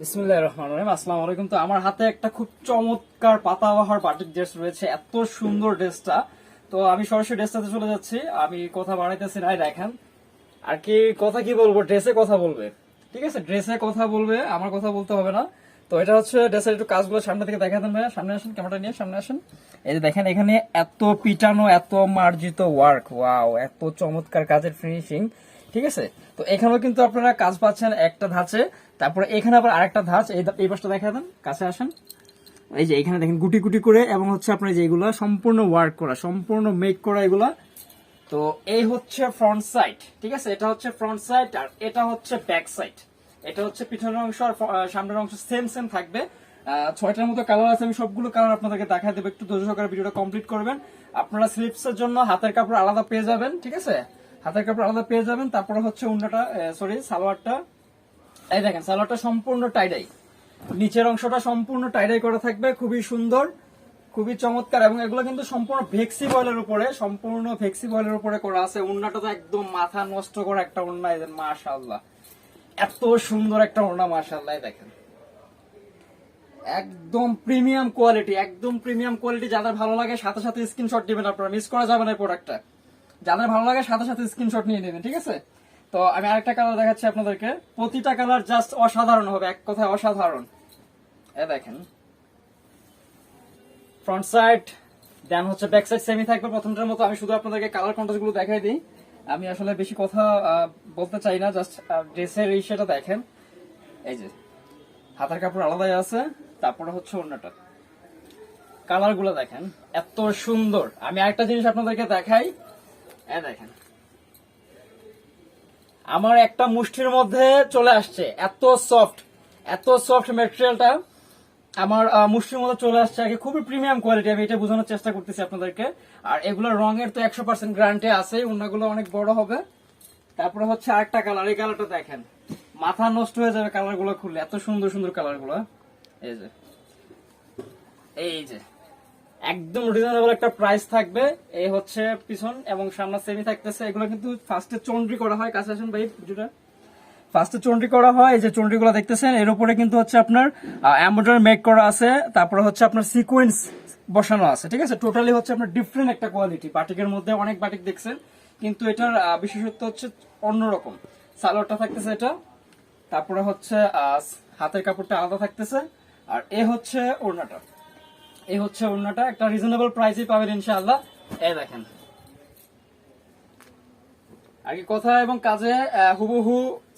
বিসমুল্লাহ রহমান রহিম। আসসালামু আলাইকুম। তো আমার হাতে একটা খুব চমৎকার পাতাবাহার বাটিক ড্রেস রয়েছে। এত সুন্দর ড্রেসটা। তো আমি সরাসরি ড্রেসটাতে চলে যাচ্ছি। আমি কথা বাড়াইতেছি নাই দেখেন। আর কি কথা কি বলব? ড্রেসে কথা বলবে। ঠিক আছে? ড্রেসে কথা বলবে, আমার কথা বলতে হবে না। তো এটা হচ্ছে ড্রেসের একটু কাজগুলো সামনে থেকে দেখাতেন ভাইয়া সামনে আসেন ক্যামেরাটা নিয়ে সামনে আসেন। এই যে দেখেন, এখানে এত পিটানো, এত মার্জিত ওয়ার্ক ওয়াও এত চমৎকার কাজের ফিনিশিং ঠিক আছে? তো এখানেও কিন্তু আপনারা কাজ পাচ্ছেন একটা ধাঁচে। তারপরে এখানে আবার আরেকটা ধাঁচ। এই পাশটা দেখা দেন, কাছে আসেন। এই যে এখানে দেখেন গুটি গুটি করে এবং হচ্ছে আপনার যে এগুলো সম্পূর্ণ ওয়ার্ক করা, সম্পূর্ণ মেক করা এগুলা। তো এই হচ্ছে ফ্রন্ট সাইড ঠিক আছে? এটা হচ্ছে ফ্রন্ট সাইড আর এটা হচ্ছে ব্যাক সাইড এটা হচ্ছে পিছনের অংশ আর সামনের অংশ সেম সেম থাকবে। ছয়টার মতো কালার আছে, আমি সবগুলো কালার আপনাদেরকে দেখা দেবো। একটু ধৈর্য সহকারে ভিডিওটা কমপ্লিট করবেন। আপনারা স্লিপসের জন্য হাতের কাপড় আলাদা পেয়ে যাবেন, ঠিক আছে? হাতের কাপড় আলাদা পেয়ে যাবেন, তারপরে হচ্ছে অন্যটা সরি সালোয়ারটা। এই দেখেন, সালোয়ারটা সম্পূর্ণ টাইডাই নিচের অংশটা সম্পূর্ণ টাইডাই করা থাকবে, খুবই সুন্দর, খুবই চমৎকার, এবং এগুলো কিন্তু সম্পূর্ণ ভেক্সি বয়েলের উপরে, সম্পূর্ণ ভেক্সি বয়েলের উপরে করা আছে। উন্নাটা তো একদম মাথা নষ্ট করা একটা উন্না এদের মাশাল্লাহ এত সুন্দর একটা ওড়না মাশাল্লাহ দেখেন। একদম প্রিমিয়াম কোয়ালিটি একদম প্রিমিয়াম কোয়ালিটি যাদের ভালো লাগে, সাথে সাথে স্ক্রিনশট দিবেন আপনারা। মিস করা যাবে না এই প্রোডাক্টটা যাদের ভালো লাগে সাথে সাথে স্ক্রিনশট নিয়ে নেবেন, ঠিক আছে? তো আমি আরেকটা কালার দেখাচ্ছি আপনাদেরকে। প্রতিটা কালার জাস্ট অসাধারণ হবে, এক কথায় অসাধারণ। এ দেখেন। ফ্রন্ট সাইড দেন হচ্ছে ব্যাক সাইড সেমি থাকবে প্রথমটার মতো। আমি শুধু আপনাদেরকে কালার কন্ট্রাস্টগুলো দেখাই দিই। আমি আসলে বেশি কথা বলতে চাই না জাস্ট ড্রেসের এই সেটা দেখেন। এই যে, হাতের কাপড় আলাদাই আছে, তারপরে হচ্ছে অন্যটা। কালারগুলো দেখেন, এত সুন্দর। আমি আরেকটা জিনিস আপনাদেরকে দেখাই। আমার একটা মুষ্টির মধ্যে চলে আসছে, এত সফট এত সফট মেটেরিয়ালটা আমার মুষ্টির মধ্যে চলে আসছে আগে খুবই প্রিমিয়াম কোয়ালিটি আমি এটা বোঝানোর চেষ্টা করতেছি আপনাদেরকে। আর এগুলো রঙের তো একশো পার্সেন্ট গ্যারান্টি আছে অন্যগুলো অনেক বড় হবে। তারপরে হচ্ছে আরেকটা কালার এই কালারটা দেখেন। মাথা নষ্ট হয়ে যাবে কালারগুলো খুললে, এত সুন্দর সুন্দর কালারগুলো এই যে এই যে। একদম রিজনেবল একটা প্রাইস থাকবে। এই হচ্ছে পিছন এবং সামনে সেমি থাকতেছে। এগুলো কিন্তু ফার্স্টে চন্ড্রি করা হয়, কাছে আসেন ভাই, জুটা। ফার্স্টে চন্ড্রি করা হয়, এই যে চন্ড্রিগুলো দেখতেছেন, এর উপরে কিন্তু হচ্ছে আপনার এম্বয়ডারি মেক করা আছে, তারপরে হচ্ছে আপনার সিকোয়েন্স বসানো আছে, ঠিক আছে? টোটালি হচ্ছে আপনার ডিফারেন্ট একটা কোয়ালিটি বাটিকের মধ্যে অনেক বাটিক দেখছেন, কিন্তু এটার বিশেষত্ব হচ্ছে অন্যরকম। সালোয়ারটা থাকতেছে এটা, তারপরে হচ্ছে হাতের কাপড়টা আলাদা থাকতেছে, আর এ হচ্ছে ওড়নাটা। এই হচ্ছে ওড়নাটা। একটা রিজনেবল প্রাইসে পাবেন ইনশাআল্লাহ। এই দেখেন। আগে কথা এবং কাজে হুবহু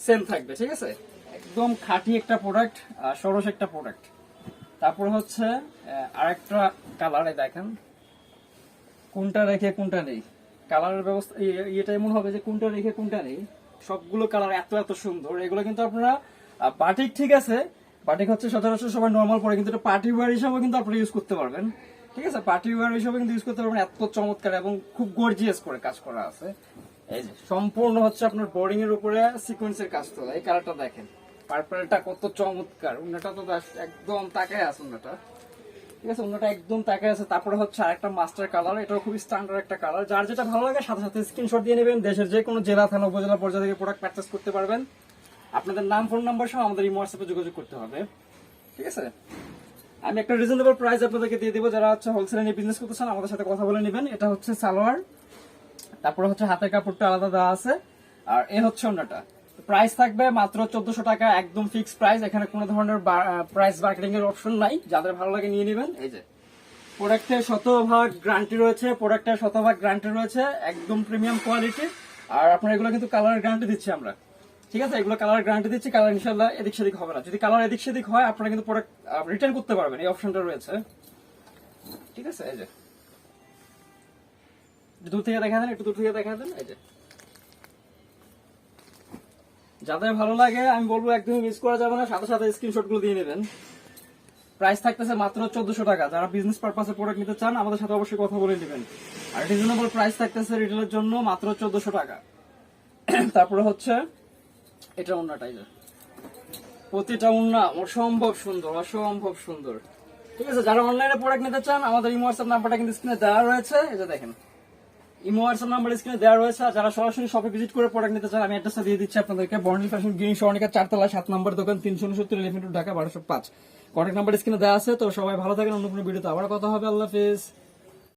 সেম থাকবে, ঠিক আছে? একদম খাঁটি একটা প্রোডাক্ট সরস একটা প্রোডাক্ট তারপর হচ্ছে আরেকটা কালারে দেখেন। কোনটা রেখে কোনটা নেই? কালারের ব্যবস্থা ইয়েটা এমন হবে যে কোনটা রেখে কোনটা নেই। সবগুলো কালার এত এত সুন্দর। এগুলো কিন্তু আপনারা বাটিক ঠিক আছে বাটিক হচ্ছে সচরাচর সবাই নর্মাল পরে, কিন্তু এটা পার্টি ওয়ার হিসাবে কিন্তু আপনারা ইউজ করতে পারবেন। ঠিক আছে? পার্টি ওয়ার হিসাবে কিন্তু ইউজ করতে পারবেন। এত চমৎকার এবং খুব গর্জিয়াস করে কাজ করা আছে। এই যে, সম্পূর্ণ হচ্ছে আপনার বোর্ডিং এর উপরে সিকোয়েন্সের কাজ তো এই কালারটা দেখেন। পার্পলটা কত চমৎকার। উন্নটা তো একদম তাকায় আছে উন্নটা ঠিক আছে? অন্যটা একদম তাকে আছে। তারপরে হচ্ছে আরেকটা মাস্টার কালার এটাও খুবই স্ট্যান্ডার্ড একটা কালার যার যেটা ভালো লাগে, সাথে সাথে স্ক্রিনশট দিয়ে নেবেন। দেশের যে কোনো জেলা, থানা, উপজেলা পর্যায়ে থেকে প্রোডাক্ট পারচেস করতে পারবেন। আপনাদের নাম, ফোন নাম্বার সহ আমাদের এই হোয়াটসঅ্যাপে যোগাযোগ করতে হবে। ঠিক আছে? আমি একটা রিজনেবল প্রাইস আপনাদেরকে দিয়ে দেবো। যারা হচ্ছে হোলসেলে নিয়ে বিজনেস করতে চান, আমাদের সাথে কথা বলে নেবেন। এটা হচ্ছে সালোয়ার। তারপরে হচ্ছে হাতের কাপড়টা আলাদা দেওয়া আছে। আর এ হচ্ছে অন্যটা। প্রাইস থাকবে মাত্র চোদ্দশো টাকা, একদম ফিক্স প্রাইস এখানে কোনো ধরনের প্রাইস মার্কেটিং এর অপশন নাই। যাদের ভালো লাগে নিয়ে নেবেন। এই যে প্রোডাক্টের শতভাগ গ্যারান্টি রয়েছে। প্রোডাক্টের শতভাগ গ্যারান্টি রয়েছে। একদম প্রিমিয়াম কোয়ালিটি আর আপনার এগুলো কিন্তু কালারের গ্যারান্টি দিচ্ছি আমরা। ঠিক আছে, এগুলো কালার গ্যারান্টি দিচ্ছি কালার ইনশাল্লাহ এদিক সেদিক হবে না। যদি কালার এদিক সেদিক হয়, আপনারা কিন্তু প্রোডাক্ট রিটার্ন করতে পারবেন, এই অপশনটা রয়েছে। ঠিক আছে, এই যে। দূর থেকে দেখা দেন, একটু দূর থেকে দেখা দেন, এই যে। যাদের ভালো লাগে, আমি বলব একদমই মিস করা যাবে না, সাথে সাথে স্ক্রিনশটগুলো দিয়ে নেবেন। প্রাইস থাকতেছে মাত্র চোদ্দশো টাকা। যারা বিজনেস পারপাসে প্রোডাক্ট নিতে চান, আমাদের সাথে অবশ্যই কথা বলে নেবেন। আর রিজনেবল প্রাইস থাকতেছে রিটেলের জন্য মাত্র চোদ্দশো টাকা। তারপরে হচ্ছে এটা অন্যটাই প্রতিটা উন্না অসম্ভব সুন্দর অসম্ভব সুন্দর। ঠিক আছে, যারা অনলাইনে প্রোডাক্ট নিতে চান, আমাদের এই হোয়াটসঅ্যাপ নাম্বারটা কিন্তু স্ক্রিনে দেওয়া রয়েছে। যে দেখেন ইমো হোয়াটসঅ্যাপ নাম্বার স্ক্রিনে দেওয়া রয়েছে। আর যারা সরাসরি শপে ভিজিট করে প্রোডাক্ট নিতে চান, আমি অ্যাড্রেসটা দিয়ে দিচ্ছি আপনাদেরকে। বর্ণিল ফ্যাশন গ্রিন সরণিকা চারতলা, সাত নম্বর দোকান, তিনশো উনসত্তর এলিফেন্ট ঢাকা, বারোশো পাঁচ। কন্ট্যাক্ট নাম্বার স্ক্রিনে দেওয়া আছে, তো সবাই ভালো থাকেন, অন্য কোনো ভিডিওতে আবার কথা হবে। আল্লাহ হাফিজ।